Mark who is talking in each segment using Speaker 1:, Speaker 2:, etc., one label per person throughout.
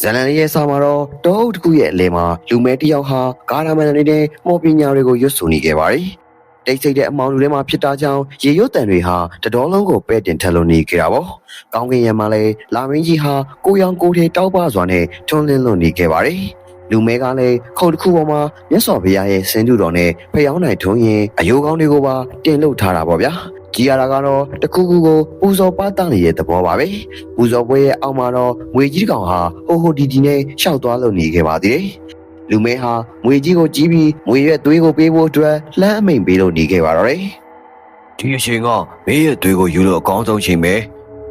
Speaker 1: ဇလန်လေးရဲ့စာမှာတော့တောအုပ်တစ်ခုရဲ့အလဲမှာလူမဲတစ်ယောက်ဟာကာရာမန်နေတဲ့မော်ပညာတွေကိုရွတ်ဆိုနေခဲ့ပါတယ်။တိတ်ဆိတ်တဲ့အမောင်လူထဲမှာဖြစ်တာကြောင့်ရေရွတ်တန်တွေဟာတတော်လုံးကိုပဲ့တင်ထက်လို့နေခဲ့တာပေါ့။ကောင်းကင်ရံမှာလည်းလာမင်းကြီးဟာကိုရောင်ကိုထေတောက်ပစွာနဲ့ထွန်းလင်းလွန်နေခဲ့ပါတယ်။လူမဲကလည်းခုံတစ်ခုပေါ်မှာမြတ်စွာဘုရားရဲ့စင်တူတော်နဲ့ဖျောင်းနိုင်ထုံးရင်အယိုးကောင်းတွေကိုပါတင်လုတ်ထားတာပေါ့ဗျာ။ ကြည်ရတာကတော့တခုခုကိုပူဇော်ပါတနေတဲ့သဘောပါပဲ။ပူဇော်ပွဲရဲ့အောက်မှာတော့ငွေကြီးတစ်ကောင်ဟာဟိုဟိုဒီဒီနဲ့ရှောက်သွားလို့နေခဲ့ပါသေးတယ်။လူမဲဟာငွေကြီးကိုကြီးပြီးငွေရွက်သွေးကိုပေးဖို့အတွက်လှမ်းအမိန်ပေးလို့နေခဲ့ပါတော့တယ်။
Speaker 2: ဒီအချိန်ကမင်းရဲ့သွေးကိုယူလို့အကောင်းဆုံးချိန်ပဲ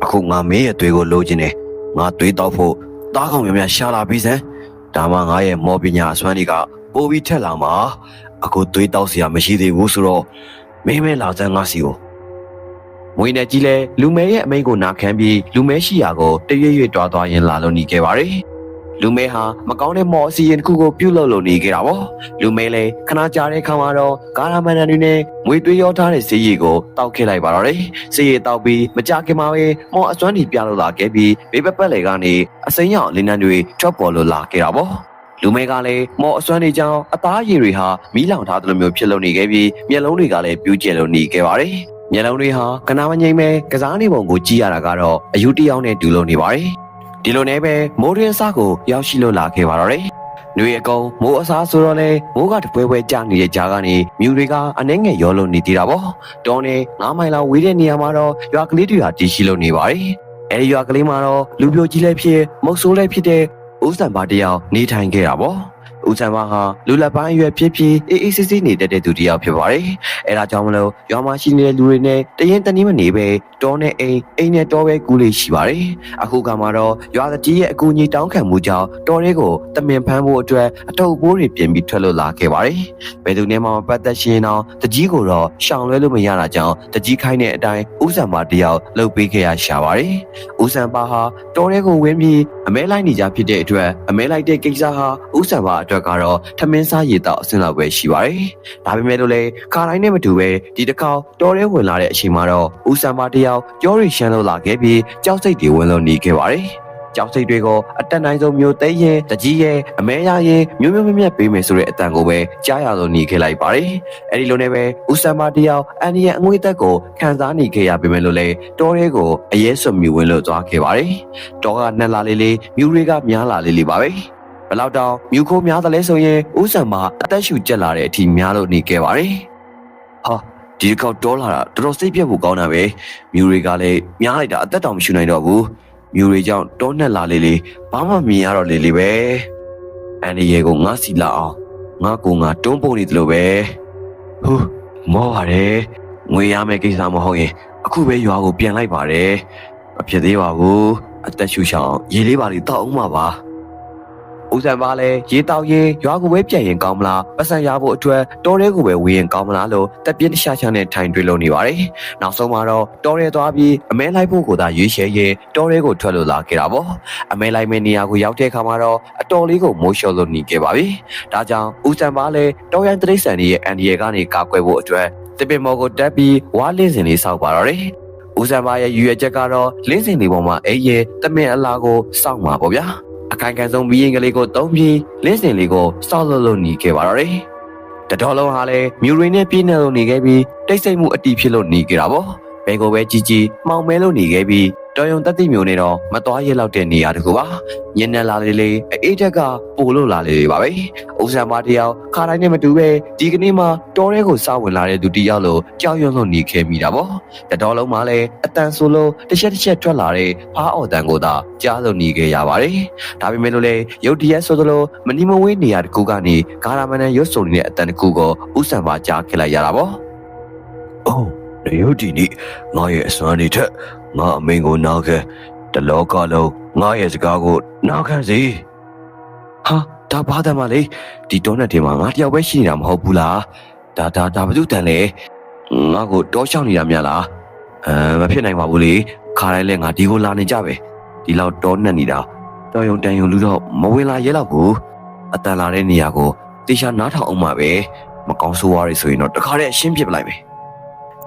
Speaker 2: အခုငါမင်းရဲ့သွေးကိုလိုချင်တယ်ငါသွေးတောက်ဖို့တားကောင်များများရှာလာပြီးစမ်းဒါမှငါရဲ့မော်ပညာအစွမ်းတွေကပိုပြီးထက်လာမှာအခုသွေးတောက်စရာမရှိသေးဘူးဆိုတော့မင်းမဲလာစမ်းငါစီကို
Speaker 1: ငွေနဲ့ကြီးလဲလူမဲရဲ့အမိန့်ကိုနာခံပြီးလူမဲရှိရာကိုတရွေ့ရွေ့တွားသွားရင်လာလို့နေခဲ့ပါတယ်။လူမဲဟာမကောင်းတဲ့မော်အစီရင်တစ်ခုကိုပြုတ်လုပ်လို့နေခဲ့တာပေါ့။လူမဲလည်းခဏကြာတဲ့ခါမှာတော့ကာရာမန်နန်တွေနဲ့ငွေတွေးရောထားတဲ့စေးရီကိုတောက်ခဲ့လိုက်ပါတော့တယ်။စေးရီတောက်ပြီးမကြခင်မှာပဲမော်အစွမ်းတီပြလို့လာခဲ့ပြီးဘေးပက်ပက်လေကနေအစိမ်းရောင်လင်းနှန်းတွေထွက်ပေါ်လို့လာခဲ့တာပေါ့။လူမဲကလည်းမော်အစွမ်းတွေကြောင့်အသားရည်တွေဟာမီးလောင်ထားသလိုမျိုးဖြစ်လို့နေခဲ့ပြီးမျက်လုံးတွေကလည်းပြူးကျဲလို့နေခဲ့ပါတယ်။ မျက်လုံးတွေဟာကနာမငိမ့်ပဲကစားနေပုံကိုကြည့်ရတာကတော့အယူတယောက်နဲ့တူလို့နေပါတယ်။ဒီလိုနဲ့ပဲမိုးရင်းအစားကိုရောက်ရှိလို့လာခဲ့ပါတော့တယ်။နှွေအကုံမိုးအစားဆိုတော့လေမိုးကတပွဲပွဲကျနေတဲ့ကြားကနေမြူတွေကအနှဲငယ်ရောလို့နေသေးတာပေါ့။တောနဲ့9မိုင်လောက်ဝေးတဲ့နေရာမှာတော့ရွာကလေးတွေဟာတည်ရှိလို့နေပါတယ်။အဲဒီရွာကလေးမှာတော့လူပြိုကြီးလည်းဖြစ်မုတ်ဆိုးလည်းဖြစ်တဲ့ဦးစံပါတယောက်နေထိုင်ခဲ့တာပေါ့။ ဦးစံပါဟာလူလက်ပိုင်းအရွယ်ဖြစ်ဖြစ်အေးအေးဆေးဆေးနေတဲ့တဲ့သူတစ်ယောက်ဖြစ်ပါတယ်။အဲဒါကြောင့်မလို့ရွာမှာရှိနေတဲ့လူတွေနဲ့တရင်တနည်းမနေပဲတောနဲ့အိမ်အိမ်နဲ့တောပဲကူးလေးရှိပါတယ်။အခုကမှတော့ရွာတကြီးရဲ့အကူအညီတောင်းခံမှုကြောင့်တောတွေကိုတမင်ဖမ်းဖို့အတွက်အတုပ်ပိုးတွေပြင်ပြီးထွက်လို့လာခဲ့ပါတယ်။ဘယ်သူနဲ့မှမပတ်သက်ရှင်တော့တကြီးကိုတော့ရှောင်လွဲလို့မရတာကြောင့်တကြီးခိုင်းတဲ့အတိုင်းဦးစံပါတယောက်လှုပ်ပေးခဲ့ရရှာပါတယ်။ဦးစံပါဟာတောတွေကိုဝင်ပြီးအမဲလိုက်နေကြဖြစ်တဲ့အတွက်အမဲလိုက်တဲ့ကိစ္စဟာဦးစံပါအတွက်ကတော့ထမင်းစားရည်တော့အဆင်လောက်ပဲရှိပါတယ်။ဒါပေမဲ့လို့လေခါတိုင်းနဲ့မတူပဲဒီတစ်ခေါက်တောထဲဝင်လာတဲ့အချိန်မှာတော့ဦးစံပါတယောက်ကြောရီရှမ်းလို့လာခဲ့ပြီးကြောက်စိတ်တွေဝင်လို့နေခဲ့ပါတယ်။ကြောက်စိတ်တွေကိုအတက်နိုင်ဆုံးမျိုးသိရင်တကြီးရဲ့အမဲရရင်မျိုးမျိုးမြတ်မြတ်ပေးမယ်ဆိုတဲ့အတန်ကိုပဲကြားရလို့နေခဲ့လိုက်ပါတယ်။အဲဒီလိုနဲ့ပဲဦးစံပါတယောက်အန်ဒီရဲ့အငွေသက်ကိုခံစားနေခဲ့ရပေမဲ့လို့လေတောထဲကိုအရေးစွန်မြူဝင်လို့သွားခဲ့ပါတယ်။တောကနှက်လာလေးလေးမြူတွေကများလာလေးလေးပါပဲ။ ဘယ်လောက်တောင်မြူခိုးများတယ်လဲဆိုရင်ဦးစံမှာအသက်ရှူကျက်လာတဲ့အထိများလို့နေခဲ့ပါတယ်။ဟာဒီတစ်ခေါက်တောလာတာတော်တော်စိတ်ပြက်ဖို့ကောင်းတာပဲမြူတွေကလည်းများလိုက်တာအသက်တောင်မရှူနိုင်တော့ဘူးမြူတွေကြောင့်တောနဲ့လာလေလေဘာမှမြင်ရတော့လေလေပဲအန်ဒီရေကိုငါစီလာအောင်ငါကိုငါတွန်းပုံနေတယ်လို့ပဲဟူးမောပါတယ်ငွေရမယ့်ကိစ္စမဟုတ်ရင်အခုပဲရွာကိုပြန်လိုက်ပါတယ်မဖြစ်သေးပါဘူးအသက်ရှူရှောင်ရေလေးပါလေးတောက်အောင်ပါပါ ဦးစံပါလဲရေတောက်ရင်ရွာကိုပဲပြန်ရင်ကောင်းမလားပတ်စံရဖို့အတွက်တောထဲကိုပဲဝေးရင်ကောင်းမလားလို့တက်ပြင်းတခြားခြားနဲ့ထိုင်တွေးလို့နေပါတယ်။နောက်ဆုံးမှာတော့တောထဲသွားပြီးအမဲလိုက်ဖို့ကိုသာရွေးချယ်ရင်တောထဲကိုထွက်လို့လာခဲ့တာပေါ့။အမဲလိုက်မယ့်နေရာကိုရောက်တဲ့အခါမှာတော့အတော်လေးကိုမိုးလျှော်လို့နေခဲ့ပါပြီ။ဒါကြောင့်ဦးစံပါလဲတောရိုင်းတိရစ္ဆာန်တွေရဲ့အန်ဒီရဲ့ကနေကာကွယ်ဖို့အတွက်တပင်မော်ကိုတက်ပြီးဝါလင်းစင်လေးစောက်ပါတော့တယ်။ဦးစံပါရဲ့ရည်ရွယ်ချက်ကတော့လင်းစင်လေးပေါ်မှာအိရဲ့တမင်အလားကိုစောင့်မှာပေါ့ဗျာ။ အခိုင်ခံဆုံးဘီရင်ကလေးကိုတုံးပြီးလင်းစင်လေးကိုစောက်လို့လို့နေခဲ့ပါတော့တယ်။တတော်လုံးဟာလည်းမြူရင်းနဲ့ပြည့်နေလို့နေခဲ့ပြီးတိတ်ဆိတ်မှုအတီးဖြစ်လို့နေခဲ့တာပေါ့။ ဘဲကိုပဲကြီးကြီးမှောင်မဲလို့နေခဲ့ပြီးတော်ယုံတက်တိမျိုးနဲ့တော့မသွားရလောက်တဲ့နေရာတခုပါ။ညနေလာလေးလေးအေးတက်ကပို့လို့လာလေးပါပဲ။ဦးစံမတယောက်ခါတိုင်းနဲ့မတူပဲဒီကနေ့မှတော်ရဲကိုစဝင်လာတဲ့သူတယောက်လိုကြောက်ရွံ့လို့နေခဲ့မိတာပေါ့။တတော်လုံးမှာလည်းအတန်ဆိုလို့တစ်ချက်တစ်ချက်ထွက်လာတဲ့ဖားအော်တန်ကိုသာကြားလို့နေခဲ့ရပါတယ်။ဒါပေမဲ့လို့လေရုတ်တရက်ဆိုသလိုမနီမဝေးနေရာတစ်ခုကနေဂါရမန်နဲ့ရွတ်ဆုံနေတဲ့အတန်တစ်ခုကိုဥဆန်ပါကြားခဲ့လိုက်ရတာပေါ့။
Speaker 2: အိုးနေ ရုတ်ဒီနေ့ငါရဲ့အစွမ်းတွေထက်ငါအမိန်ကိုနားခံတလောကလုံးငါရဲ့စကားကိုနားခံစီ
Speaker 1: ဟာဒါဘာတမ်းမလေးဒီတောနဲ့တင်မှာငါတယောက်ပဲရှိနေတာမဟုတ်ဘူးလားဒါဒါဒါဘာလို့တန်လဲငါကိုတောရှောင်နေတာများလားအဲမဖြစ်နိုင်ပါဘူးလေခါတိုင်းလဲငါဒီကိုလာနေကြပဲဒီလောက်တောနဲ့နေတာတော်ယုံတန်ယုံလူတော့မဝင်လာရဲတော့ကိုအတန်လာတဲ့နေရာကိုတေချာနားထောင်အောင်ပါပဲမကောင်းဆိုးဝါးတွေဆိုရင်တော့တခါတည်းအရှင်းပြစ်ပလိုက်ပဲ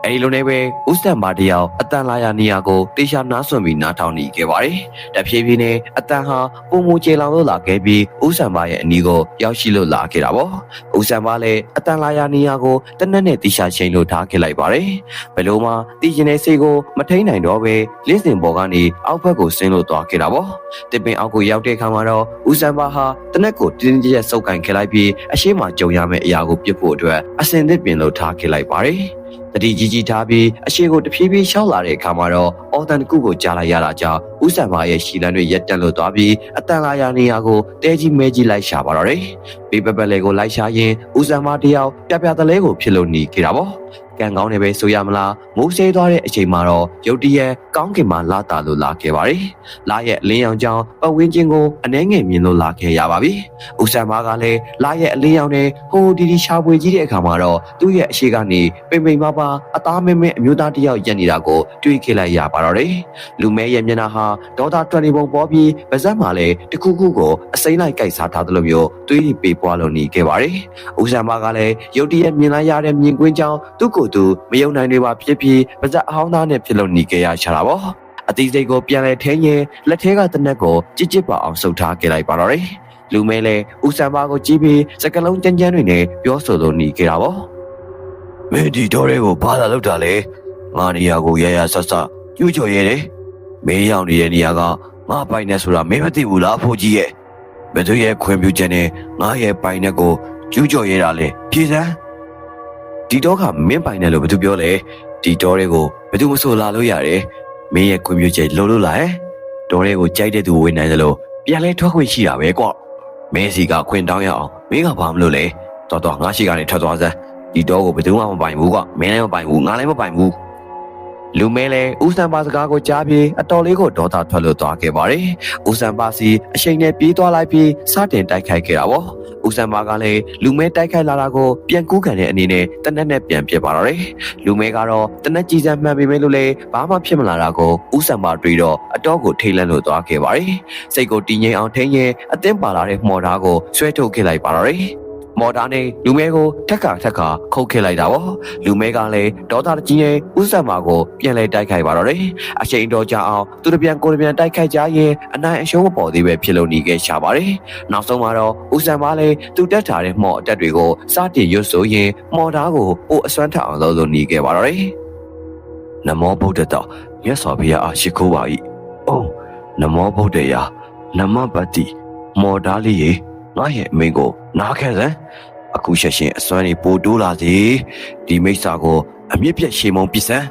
Speaker 1: အဲဒီလိုနဲ့ပဲဦးစံပါတယောက်အတန်လာရနေရာကိုတေချာနားဆွပြီးနားထောင်နေခဲ့ပါတယ်။တဖြည်းဖြည်းနဲ့အတန်ဟာပုံမူကျေလောင်လို့လာခဲ့ပြီးဦးစံပါရဲ့အနီးကိုရောက်ရှိလို့လာခဲ့တာပေါ့။ဦးစံပါလည်းအတန်လာရနေရာကိုတနက်နဲ့တေချာချိန်လို့ထားခဲ့လိုက်ပါတယ်။ဘယ်လိုမှတည်ကျင်တဲ့စိတ်ကိုမထိန်နိုင်တော့ပဲလင်းစင်ပေါ်ကနေအောက်ဘက်ကိုဆင်းလို့သွားခဲ့တာပေါ့။တစ်ပင်အောက်ကိုရောက်တဲ့အခါမှာတော့ဦးစံပါဟာတနက်ကိုတင်းတင်းကြပ်ကြပ်စုပ်ကန်ခဲ့လိုက်ပြီးအရှိမကြုံရမယ့်အရာကိုပြစ်ဖို့အတွက်အစင်သစ်ပင်လို့ထားခဲ့လိုက်ပါတယ်။ တတိကြီးကြီးထားပြီးအရှိကိုတဖြည်းဖြည်းရှောက်လာတဲ့အခါမှာတော့အော်တန်တစ်ခုကိုကြားလိုက်ရတာကြောင့်ဦးစံပါရဲ့ရှီလန်တွေရက်တက်လို့သွားပြီးအတန်လာရနေရာကိုတဲကြီးမဲကြီးလိုက်ရှာပါတော့တယ်။ဘေးပပလေးကိုလိုက်ရှာရင်ဦးစံပါတယောက်ပြပြတလဲကိုဖြစ်လို့หนีခဲ့တာပေါ့။ ကံကောင်းနေပဲဆိုရမလားမိုးဆေးသွားတဲ့အချိန်မှာတော့ရုတ်တရက်ကောင်းကင်မှာလာတာလို့လာခဲ့ပါတယ်။လာရဲ့အလင်းရောင်ကြောင့်ပတ်ဝန်းကျင်ကိုအနှဲငယ်မြင်လို့လာခဲ့ရပါပြီ။ဦးစံပါကလည်းလာရဲ့အလင်းရောင်နဲ့ဟိုဒီဒီရှာဖွေကြီးတဲ့အခါမှာတော့သူ့ရဲ့အရှိကနေပိမ့်ပိမ့်ပါပါအသားမင်းမင်းအမျိုးသားတစ်ယောက်ရက်နေတာကိုတွေ့ခဲ့လိုက်ရပါတော့တယ်။လူမဲရဲ့မျက်နှာဟာဒေါသ20ပုံပေါ်ပြီးပါဇက်မှာလည်းတခုခုကိုအစိမ့်လိုက်ကြိုက်စားထားသလိုမျိုးတွေးပြီးပွားလို့နေခဲ့ပါတယ်။ဦးစံပါကလည်းရုတ်တရက်မြင်လိုက်ရတဲ့မြင်ကွင်းကြောင့်သူ့ကိုယ်သူမယုံနိုင်တွေပါဖြစ်ပြီးပါဇက်အဟောင်းသားနဲ့ဖြစ်လို့နေခဲ့ရချတာပေါ့။အတိစိတ်ကိုပြန်လဲထဲရင်လက်ထဲကတနက်ကိုကြစ်ကြစ်ပါအောင်ဆုပ်ထားခဲ့လိုက်ပါတော့တယ်။လူမဲလည်းဦးစံပါကိုကြည့်ပြီးစကလုံးကြမ်းကြမ်းတွေနဲ့ပြောဆိုလို့နေခဲ့တာပေါ့။
Speaker 2: မင်းဒီတော်တွေကိုဘာသာလောက်တာလဲငါနေရာကိုရရဆက်ဆက်ကျူးကျော်ရဲတယ်မင်းရောက်နေတဲ့နေရာကငါပိုင်နေဆိုတာမင်းမသိဘူးလားဖိုးကြီးရဲ့ဘယ်သူရဲ့ခွင့်ပြုချက်နဲ့ငါရဲ့ပိုင်နဲ့ကိုကျူးကျော်ရဲတာလဲပြေစမ်း
Speaker 1: ဒီတော့ကမင်းပိုင်တယ်လို့ဘယ်သူပြောလဲဒီတော့တွေကိုဘယ်သူမဆိုလာလို့ရတယ်မင်းရဲ့ခွင့်ပြုချက်လုံးလို့လာဟဲ့တော်တွေကိုကြိုက်တဲ့သူဝင်နိုင်တယ်လို့ပြန်လဲထွက်ခွင့်ရှိတာပဲကွမင်းစီကခွင့်တောင်းရအောင်မင်းကဘာမလို့လဲတော်တော်ငါရှိကနေထွက်သွားစမ်းဒီတော့ကိုဘယ်သူမှမပိုင်ဘူးကွမင်းလည်းမပိုင်ဘူးငါလည်းမပိုင်ဘူး လူမဲလဲဦးစံပါစကားကိုကြားပြီးအတော်လေးကိုဒေါသထွက်လို့သွားခဲ့ပါတယ်ဦးစံပါစီအချိန်နဲ့ပြေးသွားလိုက်ပြီးစတင်တိုက်ခိုက်ခဲ့တာပေါ့ဦးစံပါကလည်းလူမဲတိုက်ခိုက်လာတာကိုပြန်ကူးကန်တဲ့အနေနဲ့တနက်နဲ့ပြန်ပြစ်ပါတော့တယ်လူမဲကတော့တနက်ကြီးစံမှန်ပေမဲ့လို့လေဘာမှဖြစ်မလာတာကိုဦးစံပါတွေးတော့အတော့ကိုထိတ်လန့်လို့သွားခဲ့ပါတယ်စိတ်ကိုတည်ငြိမ်အောင်ထိန်းရင်အသင်းပါလာတဲ့မော်ဒါကိုဆွဲထုတ်ခဲ့လိုက်ပါတော့တယ် မော်ဒါနဲ့လူမဲကိုထက်ခါထက်ခါခုတ်ခဲ့လိုက်တာပေါ့လူမဲကလည်းဒေါသတကြီးနဲ့ဥစံမာကိုပြန်လဲတိုက်ခိုက်ပါတော့တယ်အချိန်တော်ကြာအောင်သူတပြန်ကိုတပြန်တိုက်ခိုက်ကြရင်အနိုင်အရှုံးမပေါ်သေးပဲဖြစ်လို့နေခဲ့ရှာပါတယ်နောက်ဆုံးမှာတော့ဥစံမာလည်းသူတက်ထားတဲ့မော်အတက်တွေကိုစတင်ရွတ်ဆိုရင်မော်ဒါကိုပိုအစွမ်းထအောင်လုပ်လို့နေခဲ့ပါတော့တယ်
Speaker 2: နမောဗုဒ္ဓတောမြတ်စွာဘုရားအားရှိခိုးပါ၏အိုးနမောဗုဒ္ဓရာနမပတိမော်ဒါလီရေ ငါရဲ့အမိန်ကိုနားခံစမ်းအခုချက်ရှင်အစွမ်းနေပိုတိုးလာစေဒီမိစ္ဆာကိုအမြင့်ပြတ်ရှေမုံပစ်စမ်း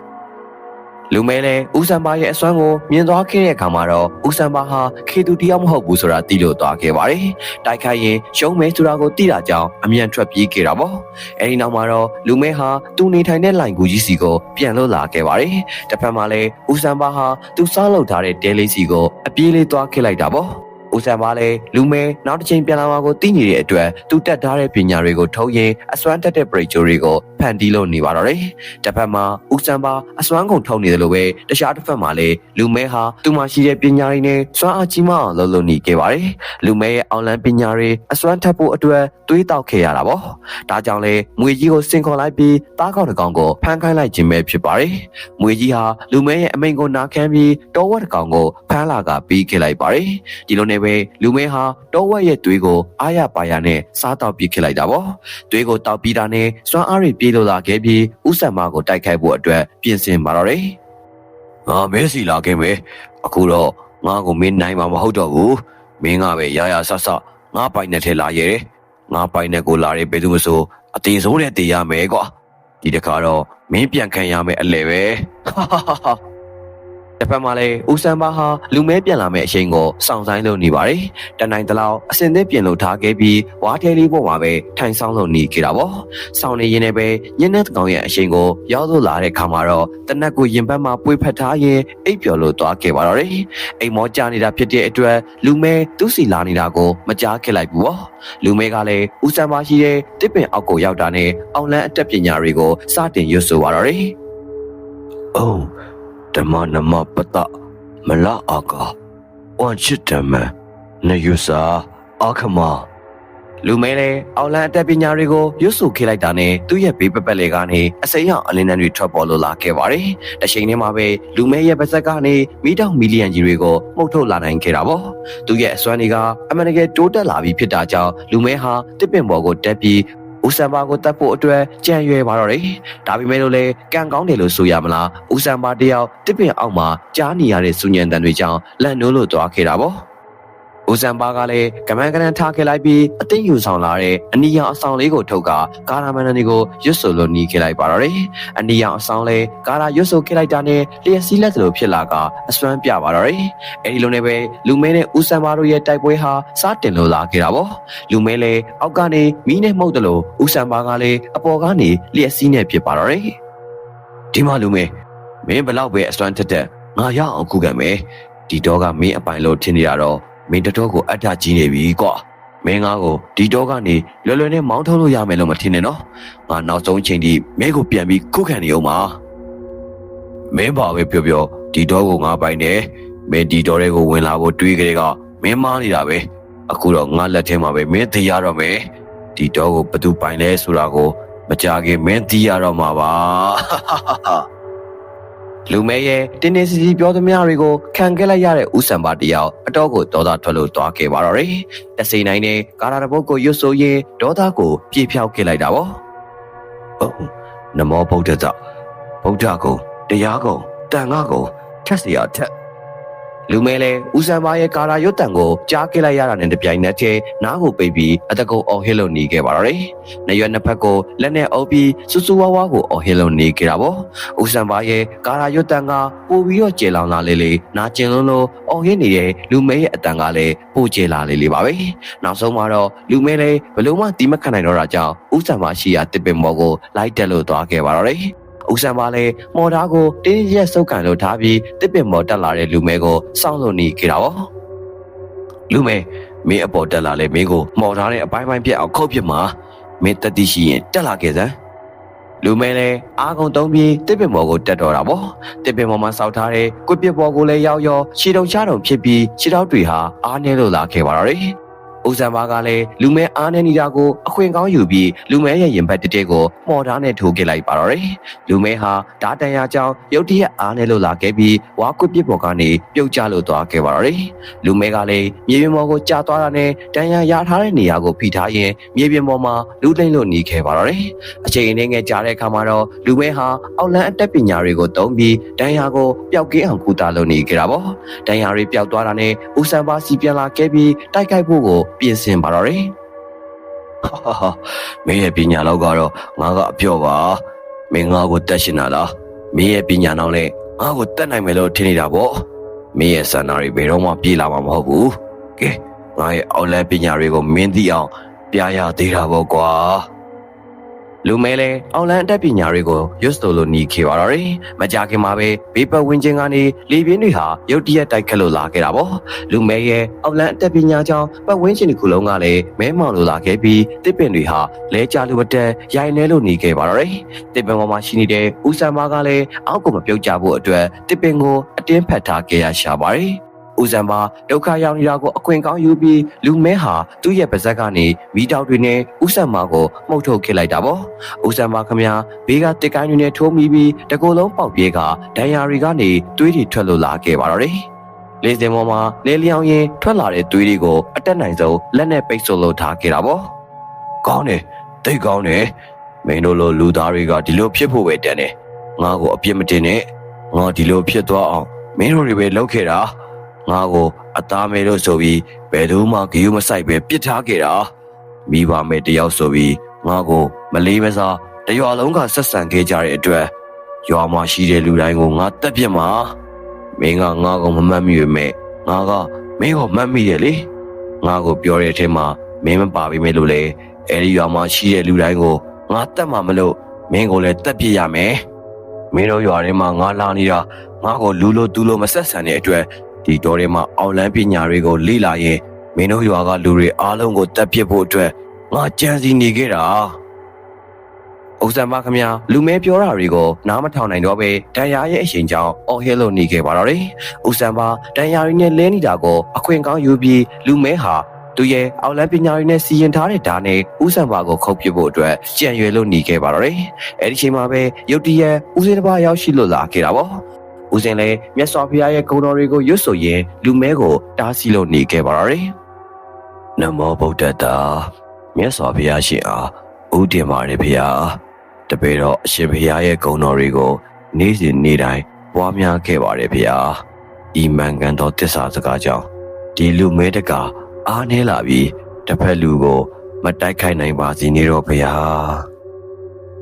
Speaker 1: လူမဲလည်းဦးစံပါရဲ့အစွမ်းကိုမြင်သွားခဲ့တဲ့အခါမှာတော့ဦးစံပါဟာခေသူတယောက်မဟုတ်ဘူးဆိုတာသိလို့သွားခဲ့ပါတယ်။တိုက်ခိုက်ရင်ရှုံးမဲဆိုတာကိုသိတာကြောင့်အမြန်ထွက်ပြေးခဲ့တာပေါ့။အဲဒီနောက်မှာတော့လူမဲဟာသူနေထိုင်တဲ့လိုင်ကူကြီးစီကိုပြန်လို့လာခဲ့ပါတယ်။တစ်ဖက်မှာလည်းဦးစံပါဟာသူစားလုပ်ထားတဲ့တဲလေးစီကိုအပြေးလေးသွားခဲ့လိုက်တာပေါ့။ ဦးစံပါလည်းလူမဲနောက်တစ်ချိန်ပြန်လာမှာကိုသိနေတဲ့အတွက်သူတက်ထားတဲ့ပညာတွေကိုထုတ်ရင်အစွမ်းတက်တဲ့ပရိတ်ဂျိုတွေကို ဖန်တီးလို့နေပါတော့တယ်။တစ်ဖက်မှာဦးစံပါအစွမ်းကုန်ထုတ်နေတယ်လို့ပဲတခြားတစ်ဖက်မှာလည်းလူမဲဟာသူမှရှိတဲ့ပညာတွေနဲ့စွမ်းအားကြီးမအောင်လုပ်လို့နေခဲ့ပါတယ်။လူမဲရဲ့အောင်လန်းပညာတွေအစွမ်းထပ်ဖို့အတွက်တွေးတောက်ခဲ့ရတာပေါ့။ဒါကြောင့်လေငွေကြီးကိုစင်ခေါ်လိုက်ပြီးတားကောက်တစ်ကောင်ကိုဖမ်းခိုင်းလိုက်ခြင်းပဲဖြစ်ပါတယ်။ငွေကြီးဟာလူမဲရဲ့အမိန်ကိုနာခံပြီးတောဝက်တစ်ကောင်ကိုဖမ်းလာကပြီးခဲ့လိုက်ပါတယ်။ဒီလိုနဲ့ပဲလူမဲဟာတောဝက်ရဲ့သွေးကိုအားရပါရနဲ့စားတောက်ပြစ်ခဲ့လိုက်တာပေါ့။သွေးကိုတောက်ပြီးတာနဲ့စွမ်းအားတွေပြေးလို့လာခဲ့ပြီးဥဆန်မာကိုတိုက်ခိုက်ဖို့အတွက်ပြင်ဆင်ပါတော့တယ်။
Speaker 2: ငါမဲစီလာခဲ့မယ်အခုတော့ငါကိုမင်းနိုင်မှာမဟုတ်တော့ဘူးမင်းကပဲရရဆဆငါပိုင်နဲ့ထဲလာရဲတယ်ငါပိုင်နဲ့ကိုလာရဲဘယ်သူမဆိုအသေးဆုံးနဲ့တည်ရမယ်ကွာဒီတစ်ခါတော့မင်းပြန်ခံရမယ်အလဲပဲ
Speaker 1: တစ်ဖက်မှာလည်းဦးစံပါဟာလူမဲပြန်လာမယ့်အချိန်ကိုစောင့်ဆိုင်လို့နေပါတယ်။တနိုင်တလောက်အစင်သစ်ပြင်လို့ထားခဲ့ပြီးဝါးထဲလေးပေါ်မှာပဲထိုင်ဆောင်လို့နေခဲ့တာပေါ့။စောင့်နေရင်လည်းပဲညနေတကောင်ရဲ့အချိန်ကိုရောက်လို့လာတဲ့ခါမှာတော့တနက်ကိုရင်ဘတ်မှာပွေဖက်ထားရင်အိပ်ပျော်လို့သွားခဲ့ပါတော့တယ်။အိမ်မောကြနေတာဖြစ်တဲ့အတွက်လူမဲသူ့စီလာနေတာကိုမကြားခဲ့လိုက်ဘူးပေါ့။လူမဲကလည်းဦးစံပါရှိတဲ့တစ်ပင်အောက်ကိုရောက်တာနဲ့အောင်လန်းအတက်ပညာတွေကိုစတင်ရွတ်ဆိုပါတော့တယ်။
Speaker 2: အိုးဓ မ္မနမပတမလာအာကာဝါချစ်တမနယုစာအခမ
Speaker 1: လူမဲလည်းအောက်လန်အတက်ပညာတွေကိုရွတ်ဆိုခေလိုက်တာနဲ့သူ့ရဲ့ဘေးပက်ပက်လေကနေအစိမ်းရောင်အလင်းတန်းတွေထွက်ပေါ်လို့လာခဲ့ပါတယ်။တချိန်တည်းမှာပဲလူမဲရဲ့ပါဇက်ကနေမီတောင်မီလီယံကြီးတွေကိုမှုတ်ထုတ်လာနိုင်ခဲ့တာပေါ့။သူ့ရဲ့အစွမ်းတွေကအမှန်တကယ်တိုးတက်လာပြီးဖြစ်တာကြောင့်လူမဲဟာတစ်ပင်ပေါ်ကိုတက်ပြီး ဦးစံပါကိုတတ်ဖို့အတွက်ကြံရွယ်ပါတော့တယ်။ဒါပေမဲ့လို့လေကံကောင်းတယ်လို့ဆိုရမလား။ဦးစံပါတယောက်တစ်ပင်အောက်မှာကြားနေရတဲ့စူညံတန်တွေကြောင့်လန့်နိုးလို့သွားခဲ့တာပေါ့။ ဦးစံပါကလည်းကမန်းကနန်ထားခဲ့လိုက်ပြီးအသိဉာဏ်ဆောင်လာတဲ့အနီရောင်အဆောင်လေးကိုထုတ်ကကာရာမန်နီကိုရွတ်ဆိုလို့နီးခဲ့လိုက်ပါတော့တယ်။အနီရောင်အဆောင်လေးကာရာရွတ်ဆိုခဲ့လိုက်တာနဲ့လျှက်စီးလက်သလိုဖြစ်လာကအစွမ်းပြပါတော့တယ်။အဲဒီလိုနဲ့ပဲလူမဲနဲ့ဦးစံပါတို့ရဲ့တိုက်ပွဲဟာစတင်လို့လာခဲ့တာပေါ့။လူမဲလည်းအောက်ကနေမီးနဲ့မှုတ်တယ်လို့ဦးစံပါကလည်းအပေါ်ကနေလျှက်စီးနဲ့ဖြစ်ပါတော့တယ်။ဒီမှာလူမဲမင်းဘလောက်ပဲအစွမ်းထက်တဲ့ငါရအောင်ခုခံမယ်။ဒီတော့ကမင်းအပိုင်လို့ထင်နေရတော့ မင်းတတော်ကိုအတ္တကြီးနေပြီကွာမင်းကားကိုဒီတော့ကနေလွယ်လွယ်နဲ့မောင်းထုတ်လို့ရမယ်လို့မထင်နဲ့နော်ငါနောက်ဆုံးချိန်ထိမင်းကိုပြန်ပြီးခုခံနေအောင်ပါမင်းပါပဲပြောပြောဒီတော့ကိုငါပိုင်တယ်မင်းဒီတော့တွေကိုဝင်လာဖို့တွေးကြတဲ့ကမင်းမားနေတာပဲအခုတော့ငါလက်ထဲမှာပဲမင်းသိရတော့မယ်ဒီတော့ကိုဘသူပိုင်လဲဆိုတာကို မကြခင်မင်းသိရတော့မှာပါ လူမဲရဲ့တင်းတင်းစီစီပြောသမျှတွေကိုခံခဲ့လိုက်ရတဲ့ဦးစံပါတယောက်အတော့ကိုဒေါသထွက်လို့သွားခဲ့ပါတော့တယ်။တစိနိုင်နဲ့ကာရာတပုတ်ကိုရွတ်ဆိုရင်ဒေါသကိုပြေဖြောက်ခဲ့လိုက်တာပေါ့။ဟုတ်နမောဗုဒ္ဓဇဗုဒ္ဓကုံတရားကုံတန်ခါကုံထက်စီရထက် လူမဲလဲဦးစံပါရဲ့ကာရာရွတ်တန်ကိုကြားခဲ့လိုက်ရတာနဲ့တပြိုင်နက်တည်းနားကိုပိတ်ပြီးအတကုံအော်ဟစ်လို့နေခဲ့ပါတော့တယ်။နရွက်နှစ်ဖက်ကိုလက်နဲ့အုပ်ပြီးစူးစူးဝါးဝါကိုအော်ဟစ်လို့နေခဲ့တာပေါ့။ဦးစံပါရဲ့ကာရာရွတ်တန်ကပို့ပြီးတော့ကျေလောင်လာလေလေနာကျင်လုံးလို့အော်ဟင်းနေတဲ့လူမဲရဲ့အတန်ကလည်းပို့ကျေလာလေလေပါပဲနောက်ဆုံးမှာတော့လူမဲလည်းဘလို့မှတီးမခံနိုင်တော့တာကြောင့်ဦးစံပါရှိရာတစ်ပင်မော်ကိုလိုက်တက်လို့သွားခဲ့ပါတော့တယ် ဦးစံပါလည်းမော်သားကိုတင်းရက်စုပ်ကန်လို့ထားပြီးတစ်ပင်မော်တက်လာတဲ့လူမဲကိုစောင့်လို့နေခဲ့တာပေါ့လူမဲမင်းအပေါ်တက်လာလေမင်းကိုမော်သားနဲ့အပိုင်းပိုင်းပြက်အောင်ခုတ်ပြမှာမင်းတက်တိရှိရင်တက်လာခဲ့စမ်းလူမဲလည်းအာကုံသုံးပြီးတစ်ပင်ပေါ်ကိုတက်တော်တာပေါ့တစ်ပင်ပေါ်မှာစောက်ထားတဲ့ကွပစ်ပေါ်ကိုလည်းရောက်ရောခြေတုံချတုံဖြစ်ပြီးခြေထောက်တွေဟာအားနေလို့လာခဲ့ပါတော့တယ် ဦးစံပါကလည်းလူမဲအားနေနေတာကိုအခွင့်ကောင်းယူပြီးလူမဲရဲ့ရင်ဘတ်တစ်တဲကိုမော်သားနဲ့ထိုးခဲ့လိုက်ပါတော့တယ်လူမဲဟာဓာတန်ရကြောင်းရုတ်တရက်အားနေလို့လာခဲ့ပြီးဝါကွပစ်ပေါ်ကနေပြုတ်ကျလို့သွားခဲ့ပါတော့တယ်လူမဲကလည်းမြေပြင်ပေါ်ကိုကျသွားတာနဲ့တန်ရရထားတဲ့နေရာကိုဖိထားရင်မြေပြင်ပေါ်မှာလူလိမ့်လို့หนีခဲ့ပါတော့တယ်အချိန်အနေငယ်ကြားတဲ့အခါမှာတော့လူမဲဟာအောက်လန်းအတက်ပညာတွေကိုသုံးပြီးဒဏ်ရာကိုပျောက်ကင်းအောင်ကုသလုပ်နေကြတာပေါ့ဒဏ်ရာတွေပျောက်သွားတာနဲ့ဦးစံပါစီပြန်လာခဲ့ပြီးတိုက်ခိုက်ဖို့ကိုပြင်ဆင်ပါတော့တယ်ဟာဟာမင်းရဲ့ပညာလောက်ကတော့ငါကအပြော့ပါမင်းငါကိုတက်ရှင်တာလားမင်းရဲ့ပညာနောက်နဲ့ငါကိုတက်နိုင်မယ်လို့ထင်နေတာပေါ့မင်းရဲ့စန္ဒာတွေဘယ်တော့မှပြေးလာမှာမဟုတ်ဘူးကဲငါရဲ့အောက်လန်းပညာတွေကိုမင်းသိအောင်ပြရသေးတာပေါ့ကွာ လူမဲလဲအောင်လန်အတက်ပညာတွေကိုရွတ်ဆိုလို့ညီခေပါတော့တယ်။မကြခင်မှာပဲဘေးပတ်ဝန်းကျင်ကနေလေပြင်းတွေဟာရုတ်တရက်တိုက်ခတ်လို့လာခဲ့တာပေါ့။လူမဲရဲ့အောင်လန်အတက်ပညာကြောင့်ပတ်ဝန်းကျင်တစ်ခုလုံးကလည်းမဲမောင်လို့လာခဲ့ပြီးတစ်ပင်တွေဟာလဲကျလို့မတက်ရိုင်နေလို့ညီခဲ့ပါတော့တယ်။တစ်ပင်ပေါ်မှာရှိနေတဲ့ဦးစံမကလည်းအောက်ကိုမပြုတ်ကြဖို့အတွက်တစ်ပင်ကိုအတင်းဖက်ထားခဲ့ရရှာပါတယ်။ ဦးစံပါဒုက္ခရောက်နေတာကိုအခွင့်ကောင်းယူပြီးလူမဲဟာသူ့ရဲ့ပါဇက်ကနေမိတောက်တွေနဲ့ဦးစံမာကိုမှုတ်ထုတ်ခဲ့လိုက်တာပေါ့ဦးစံမာခမညာဘေးကတစ်ကိုင်းတွေနဲ့ထိုးမိပြီးတကိုယ်လုံးပေါက်ပြေးကဒဏ်ရာတွေကနေသွေးတွေထွက်လို့လာခဲ့ပါတော့တယ်လေစင်ပေါ်မှာလေလျောင်ရင်ထွက်လာတဲ့သွေးတွေကိုအတက်နိုင်ဆုံးလက်နဲ့ပိတ်ဆို့လို့ထားခဲ့တာပေါ့ကောင်းတယ်တိတ်ကောင်းတယ်မင်းတို့လိုလူသားတွေကဒီလိုဖြစ်ဖို့ပဲတန်တယ်ငါ့ကိုအပြစ်မတင်နဲ့ငါဒီလိုဖြစ်သွားအောင်မင်းတို့တွေပဲလုပ်ခဲ့တာ ငါကိုအသားမဲလို့ဆိုပြီးဘယ်သူမှဂယုမဆိုင်ပဲပြစ်ထားခဲ့တာမိဘမဲတယောက်ဆိုပြီးငါကိုမလေးမစားတရွာလုံးကဆက်ဆံခဲ့ကြတဲ့အတွက်ရွာမှာရှိတဲ့လူတိုင်းကိုငါတက်ပြစ်မှာမင်းကငါကိုမမှတ်မိပေမဲ့ငါကမင်းကိုမှတ်မိတယ်လေငါကိုပြောတဲ့အထက်မှာမင်းမပါပေမဲ့လို့လေအဲဒီရွာမှာရှိတဲ့လူတိုင်းကိုငါတက်မှာမလို့မင်းကိုလည်းတက်ပြစ်ရမယ်မင်းတို့ရွာထဲမှာငါလာနေတာငါကိုလူလို့သူလို့မဆက်ဆံတဲ့အတွက် ဒီတော်ထဲမှာအောင်လန်းပညာတွေကိုလေ့လာရင်မင်းတို့ရွာကလူတွေအားလုံးကိုတက်ပစ်ဖို့အတွက်ငါကြံစီနေခဲ့တာ။ဥစ္စာမခမညာလူမဲပြောတာတွေကိုနားမထောင်နိုင်တော့ပဲတန်ရာရဲ့အရှင်ကြောင့်အော်ဟဲလို့နေခဲ့ပါတော့တယ်။ဥစ္စာမတန်ရာရင်းနဲ့လဲနေတာကိုအခွင့်ကောင်းယူပြီးလူမဲဟာသူရဲ့အောက်လန်းပညာရည်နဲ့စီရင်ထားတဲ့ဓာတ်နဲ့ဦးဆံပါကိုခုတ်ပစ်ဖို့အတွက်ကြံရွယ်လို့หนีခဲ့ပါတော့တယ်။အဲဒီချိန်မှာပဲရုတ်တရက်ဦးစင်းတစ်ပါးရောက်ရှိလို့လာခဲ့တာပေါ့။ ဦးစင်းလည်းမြတ်စွာဘုရားရဲ့ဂုဏ်တော်တွေကိုရွတ်ဆိုရင်းလူမဲကိုတားဆီးလို့หนีခဲ့ပါတော့တယ်။
Speaker 2: နမောဗုဒ္ဓတာမြတ်စွာဘုရားရှင်အားဥတည်ပါတယ်ဗျာတပည့်တော်အရှင်ဘုရားရဲ့ဂုဏ်တော်တွေကို နေ့စဉ်နေ့တိုင်းပွားများခဲ့ပါတယ်ဗျာဤမှန်ကန်သောတစ္ဆာစကားကြောင့်ဒီလူမဲတကအားနည်းလာပြီးတစ်ဖက်လူကို မတိုက်ခိုက်နိုင်ပါစေနေတော့ဗျာ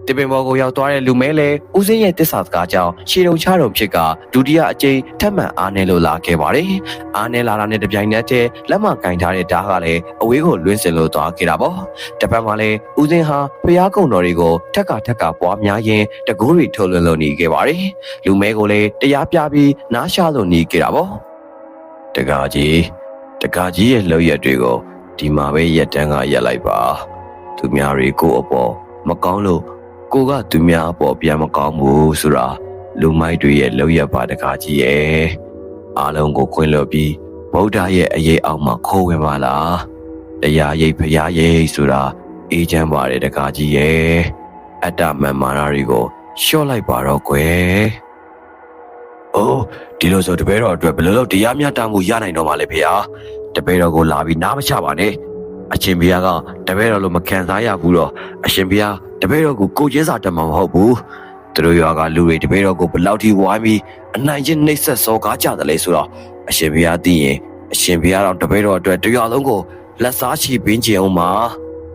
Speaker 1: တပင်ဘော်ကိုရောက်သွားတဲ့လူမဲလည်းဦးစင်းရဲ့တစ္ဆာစကားကြောင့်ရှေတုံချတုံဖြစ်ကဒုတိယအကြိမ်ထပ်မံအားနေလို့လာခဲ့ပါတယ်။အားနေလာတာနဲ့တပြိုင်နက်တည်းလက်မကင်ထားတဲ့ဓာတ်ကလည်းအဝေးကိုလွင့်စင်လို့သွားခဲ့တာပေါ့။တစ်ပတ်မှလည်းဦးစင်းဟာဖျားကုံတော်တွေကိုထက်ကထက်ကပွားများရင်းတကူးတွေထုတ်လွှင့်လို့နေခဲ့ပါတယ်။လူမဲကိုလည်းတရားပြပြီးနားရှာလို့နေခဲ့တာပေါ့
Speaker 2: တကားကြီးတကားကြီးရဲ့လှုပ်ရက်တွေကိုဒီမှာပဲရက်တန်းကရက်လိုက်ပါသူများတွေကိုယ့်အပေါ်မကောင်းလို့ ကိုကသူများအပေါ်ပြန်မကောင်းဘူးဆိုတာလူမိုက်တွေရဲ့လှုပ်ရက်ပါတကားကြီးရဲ့အားလုံးကိုခွင့်လွှတ်ပြီးဗုဒ္ဓရဲ့အရေးအောက်မှာခိုးဝင်ပါလားတရားရိပ်ဖရားရိပ်ဆိုတာအေးချမ်းပါတယ်တကားကြီးရဲ့အတ္တမန်မာနာတွေကိုလျှော့လိုက်ပါတော့ကွယ်အိုးဒီလိုဆိုတပည့်တော်အတွက်ဘယ်လိုလုပ်တရားမျှတမှုရနိုင်တော့မှာလဲဖေဟာတပည့်တော်ကိုလာပြီးနားမချပါနဲ့ အရှင်ဘုရားကတပည့်တော်လိုမခံစားရဘူးတော့အရှင်ဘုရားတပည့်တော်ကိုကိုကျင်းစာတက်မှာမဟုတ်ဘူးသူတို့ရွာကလူတွေတပည့်တော်ကိုဘယ်လောက်ထိဝိုင်းပြီးအနိုင်ကျင့်နှိပ်စက်စော်ကားကြတယ်လဲဆိုတော့အရှင်ဘုရားသိရင်အရှင်ဘုရားတော့တပည့်တော်အတွက်တရားလုံးကိုလက်စားချီပင်းကျင်အောင်ပါ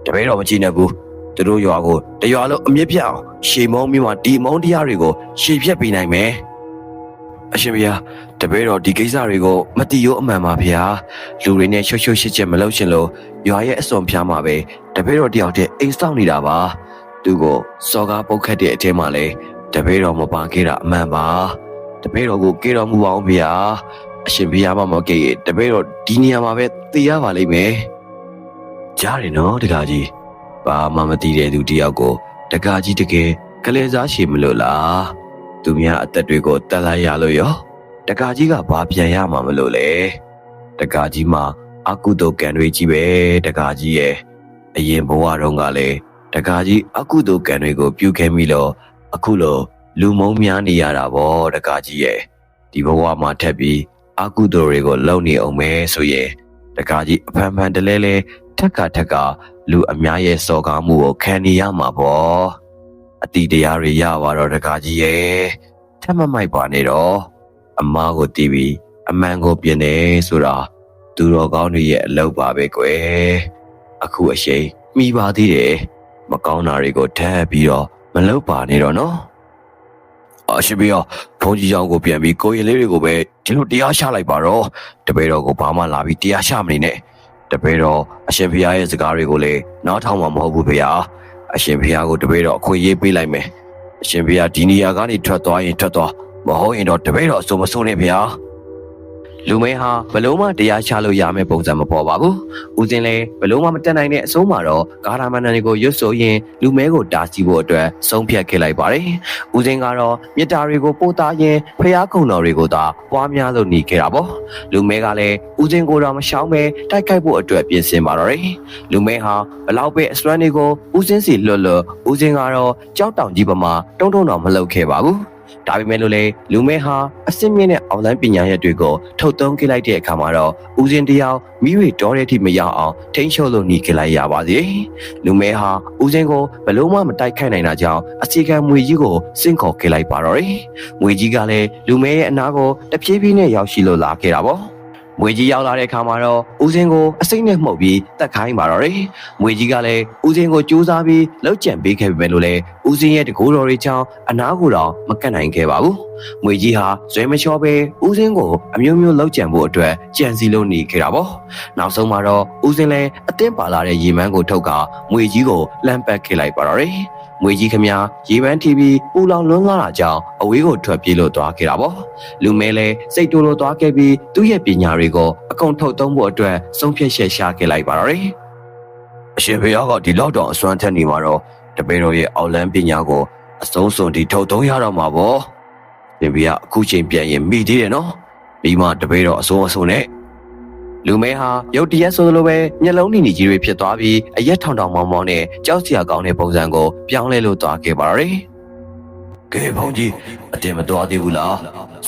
Speaker 2: တပည့်တော်မကြည့်နဲ့ဘူးသူတို့ရွာကိုတရွာလုံးအမြင့်ပြအောင်ရှေမုံပြီးမှဒီမုံတရားတွေကိုရှေဖြတ်ပေးနိုင်မယ် အရှင်ဘုရားတပည့်တော်ဒီကိစ္စတွေကိုမတိရောအမှန်ပါဗျာလူတွေနဲ့ရှုပ်ရှုပ်ရှစ်ချက်မလုပ်ရှင်လို့ရွာရဲ့အစွန်ဖျားမှာပဲတပည့်တော်တယောက်တည်းအိမ်စောင့်နေတာပါသူကိုစောကားပုတ်ခတ်တဲ့အထဲမှာလဲတပည့်တော်မပါခဲ့တာအမှန်ပါတပည့်တော်ကိုကေတော်မူပါအောင်ဗျာအရှင်ဘုရားမမကေတပည့်တော်ဒီနေရာမှာပဲသိရပါလိမ့်မယ်ကြားတယ်နော်တကားကြီးဘာမှမသိတဲ့သူတယောက်ကိုတကားကြီးတကယ်ကလေးစားရှိမလို့လား သူများအသက်တွေကိုတက်လိုက်ရလို့ရောတကာကြီးကဘာပြန်ရမှာမလို့လဲတကာကြီးမှာအကုသိုလ်ကံတွေကြီးပဲတကာကြီးရဲ့အရင်ဘဝတုန်းကလည်းတကာကြီးအကုသိုလ်ကံတွေကို ပြုခဲ့မိလို့အခုလိုလူမုံများနေရတာဗောတကာကြီးရဲ့ဒီဘဝမှာထက်ပြီးအကုသိုလ်တွေကိုလုပ်နေအောင်မဲဆိုရင်တကာကြီးအဖန်ဖန်တလဲလဲထက်ကထက်ကလူအများရဲ့စော်ကားမှုကိုခံနေရမှာဗော အတိတရားတွေရပါတော့တကားကြီးရဲ့ထပ်မမိုက်ပါနဲ့တော့အမားကိုတီးပြီးအမှန်ကိုပြင်နေဆိုတာသူတော်ကောင်းတွေရဲ့အလုပ်ပါပဲကွယ်အခုအရှိန်မိပါသေးတယ်မကောင်းတာတွေကိုထပ်ပြီးတော့မလုပ်ပါနဲ့တော့နော်အရှိပြီးတော့ဘုန်းကြီးကျောင်းကိုပြန်ပြီးကိုရင်လေးတွေကိုပဲဒီလိုတရားရှာလိုက်ပါတော့တပည့်တော်ကိုဘာမှလာပြီးတရားရှာမနေနဲ့တပည့်တော်အရှင်ဘုရားရဲ့စကားတွေကိုလည်းနားထောင်မှာမဟုတ်ဘူးဗျာ အရှင်ဘုရားကိုတပည့်တော်အခွင့်အရေးပေးလိုက်မယ်အရှင်ဘုရားဒီနေရာကနေထွက်သွားရင်ထွက်သွားမဟုတ်ရင်တော့တပည့်တော်အစိုးမစိုးနဲ့ဗျာ
Speaker 1: လူမဲဟာဘလို့မှတရားချလို့ရမယ့်ပုံစံမပေါ်ပါဘူး။ဦးစင်းလည်းဘလို့မှမတက်နိုင်တဲ့အဆုံးမှာတော့ကာရာမန်နန်တွေကိုရွတ်ဆိုရင်လူမဲကိုတားဆီးဖို့အတွက်ဆုံးဖြတ်ခဲ့လိုက်ပါတယ်။ဦးစင်းကတော့မြစ်တာတွေကိုပို့သားရင်ဖျားကုံတော်တွေကိုသာပွားများလို့နေခဲ့တာပေါ့။လူမဲကလည်းဦးစင်းကိုတော့မရှောင်းပဲတိုက်ခိုက်ဖို့အတွက်ပြင်ဆင်ပါတော့တယ်။လူမဲဟာဘလောက်ပဲအစွမ်းတွေကိုဦးစင်းစီလွတ်လွတ်ဦးစင်းကတော့ကြောက်တောင်ကြီးပမာတုံးတုံတော်မလုပ်ခဲ့ပါဘူး။ ဒါပေမဲ့လို့လေလူမဲဟာအစစ်မြင့်တဲ့အောင်လန်းပညာရက်တွေကိုထုတ်သုံးခဲ့လိုက်တဲ့အခါမှာတော့ဦးစင်းတယောက်မိရီတော်တဲ့အထိမရောက်အောင်ထိန်းချုပ်လို့နေခဲ့လိုက်ရပါသေးတယ်။လူမဲဟာဦးစင်းကိုဘလို့မှမတိုက်ခိုက်နိုင်တာကြောင့်အစီကံမွေကြီးကိုစင့်ခေါ်ခဲ့လိုက်ပါတော့တယ်။မွေကြီးကလည်းလူမဲရဲ့အနာကိုတဖြည်းဖြည်းနဲ့ရောက်ရှိလို့လာခဲ့တာပေါ့။ မွေကြီးရောက်လာတဲ့အခါမှာတော့ဦးစင်းကိုအစိမ့်နဲ့မှုတ်ပြီးတက်ခိုင်းပါတော့တယ်။မွေကြီးကလည်းဦးစင်းကိုကြိုးစားပြီးလှုပ်ကြံပေးခဲ့ပေမဲ့လို့လေဦးစင်းရဲ့တကူတော်တွေကြောင့်အနာကိုတော့မကတ်နိုင်ခဲ့ပါဘူး။မွေကြီးဟာဇွဲမလျှောပဲဦးစင်းကိုအမျိုးမျိုးလှုပ်ကြံဖို့အတွက်ကြံစီလို့နေခဲ့တာပေါ့။နောက်ဆုံးမှာတော့ဦးစင်းလည်းအတင်းပါလာတဲ့ရေမန်းကိုထုတ်ကမွေကြီးကိုလှမ်းပတ်ခဲ့လိုက်ပါတော့တယ်။မွေကြီးခမရေပန်းထီပြီးပူလောင်လွန်းလာတာကြောင့်အဝေးကိုထွက်ပြေးလို့သွားခဲ့တာပေါ့လူမဲလည်းစိတ်တူလို့သွားခဲ့ပြီးသူ့ရဲ့ပညာတွေကိုအကုန်ထုတ်သုံးဖို့အတွက်ဆုံးဖြတ်ချက်ရှာခဲ့လိုက်ပါတော့တယ်
Speaker 2: အရှင်ဘုရားကဒီလောက်တောင်အစွမ်းထက်နေမှာတော့တပည့်တော်ရဲ့အောက်လန်းပညာကိုအစုံစုံဒီထုတ်သုံးရတော့မှာပေါ့ရှင်ဘုရားအခုချိန်ပြန်ရင်မိသေးတယ်နော်ပြီးမှတပည့်တော်အစိုးအစိုးနဲ့
Speaker 1: လူမဲဟာရုတ်တရက်ဆိုလိုပဲမျက်လုံးနီနီကြီးတွေဖြစ်သွားပြီးအရက်ထောင်ထောင်မောင်းမောင်းနဲ့ကြောက်စရာကောင်းတဲ့ပုံစံကိုပြောင်းလဲလို့သွားခဲ့ပါတော့တယ်
Speaker 2: ကဲဖောင်ကြီးအတင်မတော်သေးဘူးလား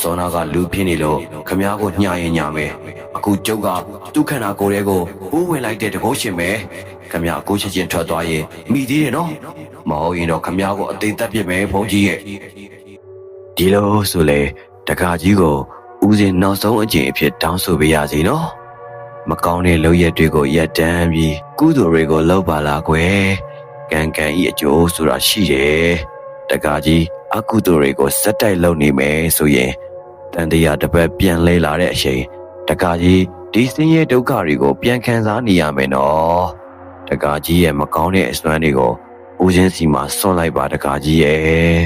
Speaker 2: စောနာကလူပြင်းနေလို့ခမားကိုညှရင်ညမယ်အခုကျုပ်ကသူ့ခန္ဓာကိုယ်ရဲ့ကိုပိုးဝင်လိုက်တဲ့တကုတ်ရှင်ပဲခမားကိုချက်ချင်းထွက်သွားရင်မိသေးတယ်နော်မဟုတ်ရင်တော့ခမားကိုအသေးသက်ပြစ်မယ်ဖောင်ကြီးရဲ့ဒီလိုဆိုလေတကာကြီးကိုဦးစင်နောက်ဆုံးအကျင့်အဖြစ်တောင်းဆိုပေးရစီနော်မကောင်းတဲ့လုပ်ရက်တွေကိုရက်တန်းပြီးကုသိုလ်တွေကိုလုပ်ပါလားကွယ်ကံကံဤအကျိုးဆိုတာရှိတယ်တကာကြီးအကုသိုလ်တွေကိုစက်တိုက်လုပ်နေမယ်ဆိုရင် တန်တရားတစ်ပတ်ပြန်လဲလာတဲ့အချိန်တကာကြီးဒီစင်းရဲဒုက္ခတွေကိုပြန်ခံစားနေရမယ်နော်တကာကြီးရဲ့မကောင်းတဲ့အစွမ်းတွေကိုဦးချင်းစီမှာဆွန့်လိုက်ပါတကာကြီးရဲ့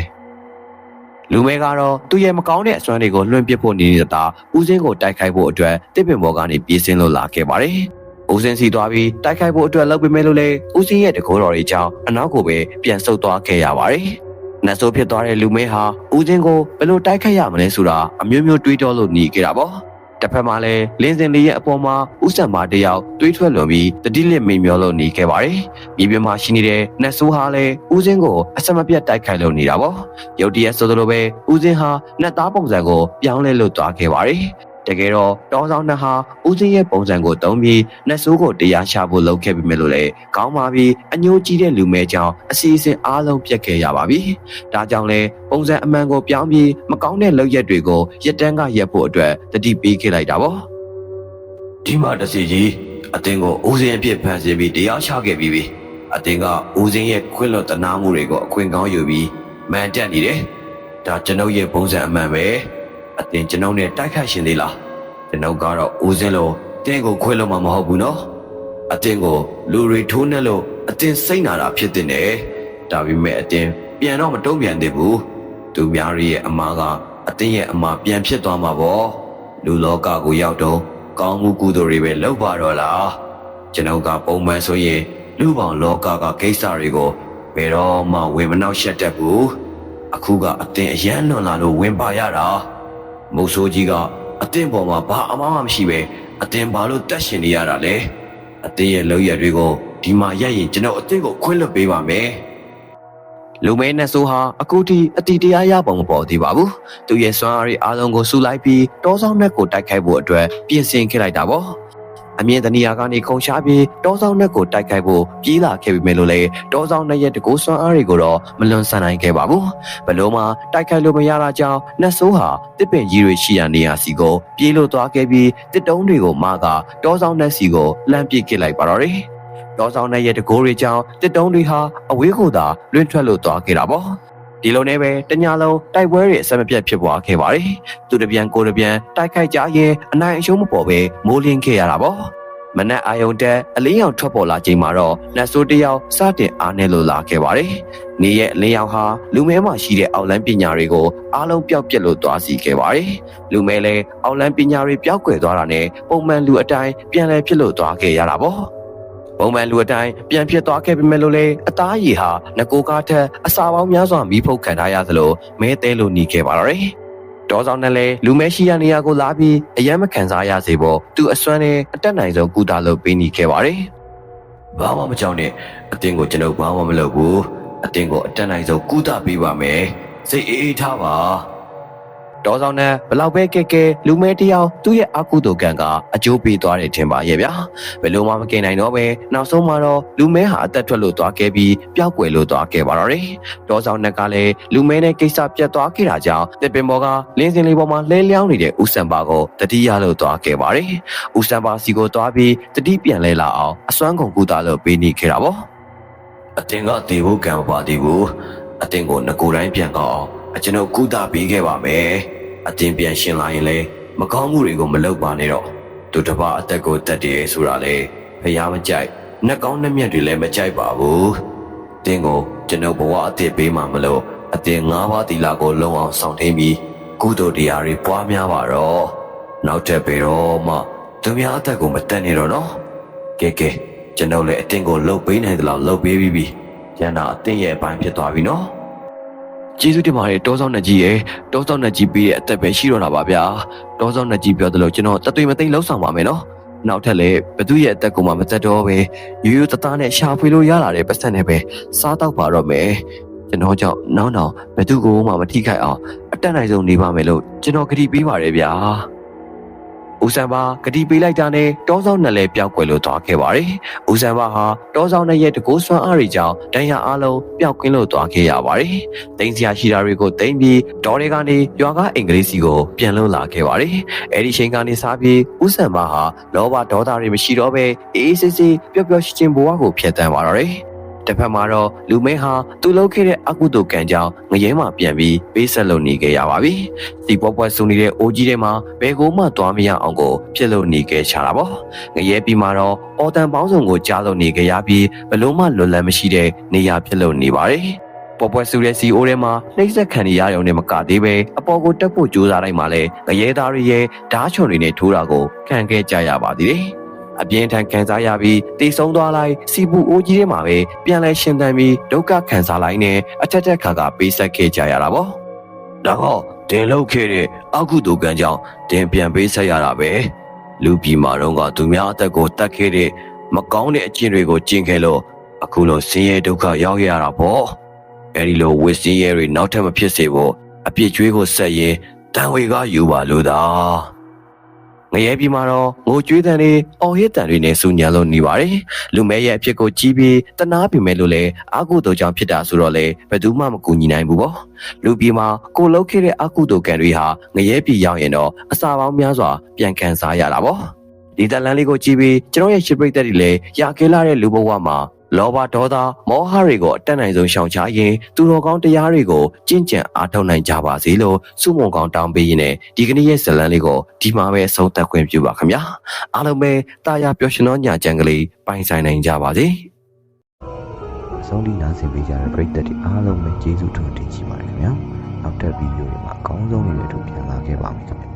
Speaker 1: လူမဲကတော့သူ့ရဲ့မကောင်းတဲ့အစွမ်းတွေကိုလွှင့်ပစ်ဖို့နေနေတာဦးစင်းကိုတိုက်ခိုက်ဖို့အတွက်တစ်ပင်ဘော်ကနေပြေးဆင်းလို့လာခဲ့ပါတယ်။ဦးစင်းစီသွားပြီးတိုက်ခိုက်ဖို့အတွက်လုပ်ပေးမယ်လို့လေဦးစင်းရဲ့တကိုးတော်တွေကြောင့်အနောက်ကိုပဲပြန်ဆုတ်သွားခဲ့ရပါတယ်။ နတ်ဆိုးဖြစ်သွားတဲ့လူမဲဟာဦးစင်းကိုဘယ်လိုတိုက်ခိုက်ရမလဲဆိုတာအမျိုးမျိုးတွေးတောလို့နေခဲ့တာပေါ့။တစ်ဖက်မှာလည်းလင်းစင်လေးရဲ့အပေါ်မှာဦးဆံမာတယောက်တွေးထွက်လွန်ပြီးတတိလစ်မိန်မျောလို့နေခဲ့ပါတယ်။မြေပြင်မှာရှိနေတဲ့နတ်ဆိုးဟာလည်းဦးစင်းကိုအဆက်မပြတ်တိုက်ခိုက်လို့နေတာပေါ့။ရုတ်တရက်ဆိုသလိုပဲဦးစင်းဟာနတ်သားပုံစံကိုပြောင်းလဲလို့သွားခဲ့ပါတယ်။ တကယ်တော့တောင်းဆောင်နှက်ဟာဦးစင်းရဲ့ပုံစံကိုတုံးပြီးနတ်ဆိုးကိုတရားရှာဖို့လုပ်ခဲ့ပြီမဲ့လို့လေကောင်းပါပြီအညိုးကြီးတဲ့လူမဲကြောင့်အစီအစဉ်အားလုံးပြတ်ခဲ့ရပါပြီ။ဒါကြောင့်လေပုံစံအမှန်ကိုပြောင်းပြီးမကောင်းတဲ့လုပ်ရက်တွေကိုရက်တန်းကရက်ဖို့အတွက်တတိပေးခဲ့လိုက်တာပေါ့
Speaker 2: ဒီမှာတစီကြီးအတင်းကိုဦးစင်းအဖြစ်ဖန်ဆင်းပြီးတရားချခဲ့ပြီးပြီအတင်းကဦးစင်းရဲ့ခွင့်လွတ်တနာမှုတွေကိုအခွင့်ကောင်းယူပြီးမန်တက်နေတယ်ဒါကျွန်ုပ်ရဲ့ပုံစံအမှန်ပဲ အတင်းကျွန်ုပ်နဲ့တိုက်ခိုက်ရှင်သေးလားကျွန်ုပ်ကတော့ဦးစင်းလိုတင်းကိုခွင့်လွတ်မှာမဟုတ်ဘူးနော်အတင်းကိုလူတွေထိုးနှက်လို့အတင်းစိတ်နာတာဖြစ်တဲ့နဲ့ဒါပေမဲ့အတင်းပြန်တော့မတုံ့ပြန်သေးဘူးသူများရဲ့အမားကအတင်းရဲ့အမားပြန်ဖြစ်သွားမှာပေါ့လူလောကကိုရောက်တော့ကောင်းမှုကုသိုလ်တွေပဲလုပ်ပါတော့လားကျွန်ုပ်ကပုံမှန်ဆိုရင်လူပေါင်းလောကကကိစ္စတွေကိုဘယ်တော့မှဝင်မနှောက်ရှက်တတ်ဘူးအခုကအတင်းအရန်လွန်လာလို့ဝင်ပါရတာ မုတ်ဆိုးကြီးကအတင်းပေါ်မှာဘာအမှမှမရှိပဲအတင်းဘာလို့တက်ရှင်နေရတာလဲအတင်းရဲ့လောက်ရတွေကိုဒီမှာရက်ရင်ကျွန်တော်အတင်းကိုခွင့်လွှတ်ပေးပါမယ်
Speaker 1: လူမဲနတ်ဆိုးဟာအခုထိအတီတရားရပုံမပေါ်သေးပါဘူး။သူရဲ့စွမ်းအားတွေအားလုံးကိုစုလိုက်ပြီးတောဆောင်နှက်ကိုတိုက်ခိုက်ဖို့အတွက်ပြင်ဆင်ခဲ့လိုက်တာပေါ့။ အမြင့်တနီယာကနေခုံရှားပြီးတောဆောင်နှက်ကိုတိုက်ခိုက်ဖို့ပြေးလာခဲ့ပြီမဲ့လို့လေတောဆောင်နှက်ရဲ့တကူစွမ်းအားတွေကိုတော့မလွန်ဆန်နိုင်ခဲ့ပါဘူး။ဘလို့မှတိုက်ခိုက်လို့မရတာကြောင့်နတ်ဆိုးဟာတစ်ပင်ကြီးတွေရှိရာနေရာစီကိုပြေးလို့သွားခဲ့ပြီးတစ်တုံးတွေကိုမကတောဆောင်နှက်စီကိုလှမ်းပစ်ခဲ့လိုက်ပါတော့တယ်။တောဆောင်နဲ့ရဲ့တကိုးတွေကြောင့်တစ်တုံးတွေဟာအဝေးကိုသာလွင့်ထွက်လို့သွားခဲ့တာပေါ့ ဒီလိုနဲ့ပဲတညာလုံးတိုက်ပွဲတွေအဆက်မပြတ်ဖြစ်ပွားခဲ့ပါတယ်သူတပြန်ကိုတပြန်တိုက်ခိုက်ကြရင်အနိုင်အရှုံးမပေါ်ပဲမိုးလင်းခဲ့ရတာပေါ့မနက်အာယုံတက်အလင်းရောင်ထွက်ပေါ်လာချိန်မှာတော့နတ်ဆိုးတယောက်စတင်အားနဲ့လို့လာခဲ့ပါတယ်။နေရဲ့အလင်းရောင်ဟာလူမဲမှာရှိတဲ့အောက်လန်းပညာတွေကိုအားလုံးပျောက်ပြက်လို့သွားစီခဲ့ပါတယ်။လူမဲလည်းအောက်လန်းပညာတွေပျောက်ကွယ်သွားတာနဲ့ပုံမှန်လူအတိုင်းပြန်လည်ဖြစ်လို့သွားခဲ့ရတာပေါ့။ ပုံမှန်လူအတိုင်းပြန်ဖြစ်သွားခဲ့ပေမဲ့လို့လေအသားရည်ဟာငကိုကားထက်အစာပေါင်းများစွာမီးဖုတ်ခံထားရသလိုမဲသေးလို့หนีခဲ့ပါတော့တယ်။တောဆောင်နဲ့လေလူမဲရှိရနေရကိုလာပြီးအယမ်းမခံစားရစေဖို့သူအစွမ်းနဲ့အတက်နိုင်ဆုံးကုသလုပ်ပေးနေခဲ့ပါတယ်
Speaker 2: ဘာမှမကြောက်နဲ့အတင်းကိုကျွန်ုပ်ဘာမှမလုပ်ဘူးအတင်းကိုအတက်နိုင်ဆုံးကုသပေးပါမယ်စိတ်အေးအေးထားပါ။
Speaker 1: တောဆောင်နဲ့ဘလောက်ပဲကဲကဲလူမဲတယောက်သူ့ရဲ့အကုသိုလ်ကံကအကျိုးပေးသွားတယ်ထင်ပါရဲ့ဗျာ။ဘယ်လိုမှမကင်နိုင်တော့ပဲနောက်ဆုံးမှာတော့လူမဲဟာအသက်ထွက်လို့သွားခဲ့ပြီးပျောက်ကွယ်လို့သွားခဲ့ပါတော့တယ်။တောဆောင်နှက်ကလည်းလူမဲနဲ့ကိစ္စပြတ်သွားခဲ့တာကြောင့်တစ်ပင်ပေါ်ကလင်းစင်လေးပေါ်မှာလဲလျောင်းနေတဲ့ဦးစံပါကိုတတိယလို့သွားခဲ့ပါတယ်။ဦးစံပါစီကိုသွားပြီးတတိပြန်လဲလာအောင်အစွမ်းကုန်ကူတာလို့ပေးနေခဲ့တာပေါ့
Speaker 2: အတင်းကတေဖို့ကံမပါသေးဘူးအတင်းကိုငကိုယ်တိုင်းပြန်ကောင်းအောင် အကျွန်ုပ်ကုသပေးခဲ့ပါမယ်အတင်းပြန်ရှင်လာရင်လည်းမကောင်းမှုတွေကိုမလုပ်ပါနဲ့တော့သူတစ်ပါးအသက်ကိုတတ်တယ်ဆိုတာလေဖျားမကြိုက်နှက်ကောင်းနှက်မြက်တွေလည်းမကြိုက်ပါဘူးတင်းကိုကျွန်ုပ်ဘဝအသက်ပေးမှမလို့အတင်း၅ပါးတီလာကိုလုံအောင်ဆောင်ထိန်ပြီးကုသိုလ်တရားတွေပွားများပါတော့နောက်ထပ်ပေတော့မှသူများအသက်ကိုမတက်နေတော့နော်ကဲကဲကျွန်တော်လည်းအတင်းကိုလှုပ်ပေးနိုင်သလားလှုပ်ပေးပြီးပြီ။ကျန်တာအတင်းရဲ့အပိုင်းဖြစ်သွားပြီနော်။
Speaker 1: ကျေးဇူးတင်ပါတယ်တောဆောင်နှက်ကြီးရဲ့တောဆောင်နှက်ကြီးပေးတဲ့အသက်ပဲရှိတော့တာပါဗျာ။တောဆောင်နှက်ကြီးပြောသလိုကျွန်တော်တသွေးမသိမ်းလောက်ဆောင်ပါမယ်နော်။နောက်ထပ်လည်းဘသူရဲ့အသက်ကိုမှမသက်တော့ပဲရိုးရိုးသားသားနဲ့ရှာဖွေလို့ရလာတဲ့ပတ်စံနဲ့ပဲစားတော့ပါတော့မယ်ကျွန်တော်ကြောင့်နောက်နောက်ဘသူကိုမှမထိခိုက်အောင်အတက်နိုင်ဆုံးနေပါမယ်လို့ကျွန်တော်ကတိပေးပါရဗျာ ဦးစံပါဂတိပေးလိုက်တာနဲ့တောဆောင်နဲ့လည်းပျောက်ကွယ်လို့သွားခဲ့ပါတယ်။ဦးစံပါဟာတောဆောင်နဲ့ရဲ့တကိုးဆွမ်းအားတွေကြောင့်တန်ရအားလုံးပျောက်ကင်းလို့သွားခဲ့ရပါတယ်။တင်းစရာရှိတာတွေကိုတင်းပြီးဒေါ်တွေကနေရွာကအင်္ဂလိပ်စီကိုပြန်လို့လာခဲ့ပါတယ်။အဲဒီချိန်ကနေစပြီးဦးစံပါဟာလောဘဒေါသတွေမရှိတော့ဘဲအေးအေးဆေးဆေးပျော်ပျော်ရွှင်ရွှင်ဘဝကိုဖျက်ဆီးသွားပါတော့တယ်။ တစ်ဖက်မှာတော့လူမဲဟာသူ့လုပ်ခဲ့တဲ့အကုသိုလ်ကံကြောင့်ငရဲမှာပြန်ပြီးပေးဆက်လုပ်နေခဲ့ရပါပြီ။ဒီပွဲပွဲဆူနေတဲ့အိုကြီးထဲမှာဘယ်ကိုမှသွားမရအောင်ကိုဖြစ်လို့နေခဲ့ချတာပေါ့။ငရဲပြီးမှတော့အော်တန်ပေါင်းစုံကိုကြားလို့နေခဲ့ရပြီးဘလို့မှလွတ်လပ်မရှိတဲ့နေရာဖြစ်လို့နေပါတယ်။ပေါ်ပွဲဆူတဲ့စီအိုထဲမှာနှိမ့်ဆက်ခံရရုံနဲ့မကသေးပဲအပေါ်ကိုတက်ဖို့ကြိုးစားတိုင်းမှာလဲငရဲသားတွေရဲ့ဓားချွန်တွေနဲ့ထိုးတာကိုခံခဲ့ကြရပါသေးတယ်။ အပြင်းထန်ခံစားရပြီးတေဆုံးသွားလိုက်စီပူအိုးကြီးထဲမှာပဲပြန်လဲရှင်သန်ပြီးဒုက္ခခံစားလိုက်နဲ့အထက်ထက်ခါခါပေးဆက်ခဲ့ကြရတာပေါ့။ဒါတော့တင်လောက်ခဲ့တဲ့အကုသိုလ်ကံကြောင့်တင်ပြန်ပေးဆက်ရတာပဲ။လူပြည်မာတော့ကသူများအသက်ကိုတတ်ခဲ့တဲ့မကောင်းတဲ့အကျင့်တွေကိုကျင့်ခဲ့လို့အခုလိုဆင်းရဲဒုက္ခရောက်ရတာပေါ့။အဲဒီလိုဝစ်စင်းရဲတွေနောက်ထပ်မဖြစ်စေဖို့အပြစ်ကြွေးကိုဆက်ရင်တန်ဝေကယူပါလို့သာ။ ငရဲပြည်မှာတော့ငိုကြွေးတန်တွေအော်ဟစ်တန်တွေနဲ့စူညံလို့နေပါတယ်။လူမဲရဲ့အဖြစ်ကိုကြီးပြီးတနာပြီမဲ့လို့လေအာကုတုကြောင့်ဖြစ်တာဆိုတော့လေဘယ်သူမှမကူညီနိုင်ဘူးပေါ့။လူပြည်မှာကိုလှုပ်ခဲ့တဲ့အာကုတုကံတွေဟာငရဲပြည်ရောက်ရင်တော့အစာပေါင်းများစွာပြန်ကန်စားရတာပေါ့။ဒီတလန်လေးကိုကြည့်ပြီးကျွန်တော်ရဲ့ရှစ်ပရိသတ်တွေလည်းရကဲလာတဲ့လူဘဝမှာ လောဘဒေါသမောဟတွေကိုအတက်နိုင်ဆုံးရှောင်ချရင်သူတော်ကောင်းတရားတွေကိုကျင့်ကြံအားထုတ်နိုင်ကြပါစေလို့စုမုံကောင်းတောင်းပေးရင်းနဲ့ဒီကနေ့ရဲ့ဇလန်းလေးကိုဒီမှာပဲအဆုံးသတ်ခွင့်ပြုပါခင်ဗျာအားလုံးပဲတာယာပျော်ရွှင်သောညချမ်းကလေးပိုင်ဆိုင်နိုင်ကြပါစေ
Speaker 3: ဆုံးလိနာဆင်ပေးကြတဲ့ပရိသတ်တွေအားလုံးပဲကျေးဇူးတင်တင်ရှိပါတယ်ခင်ဗျာနောက်ထပ်ဗီဒီယိုတွေမှာအကောင်းဆုံးတွေနဲ့အတူပြန်လာခဲ့ပါမယ်ခင်ဗျာ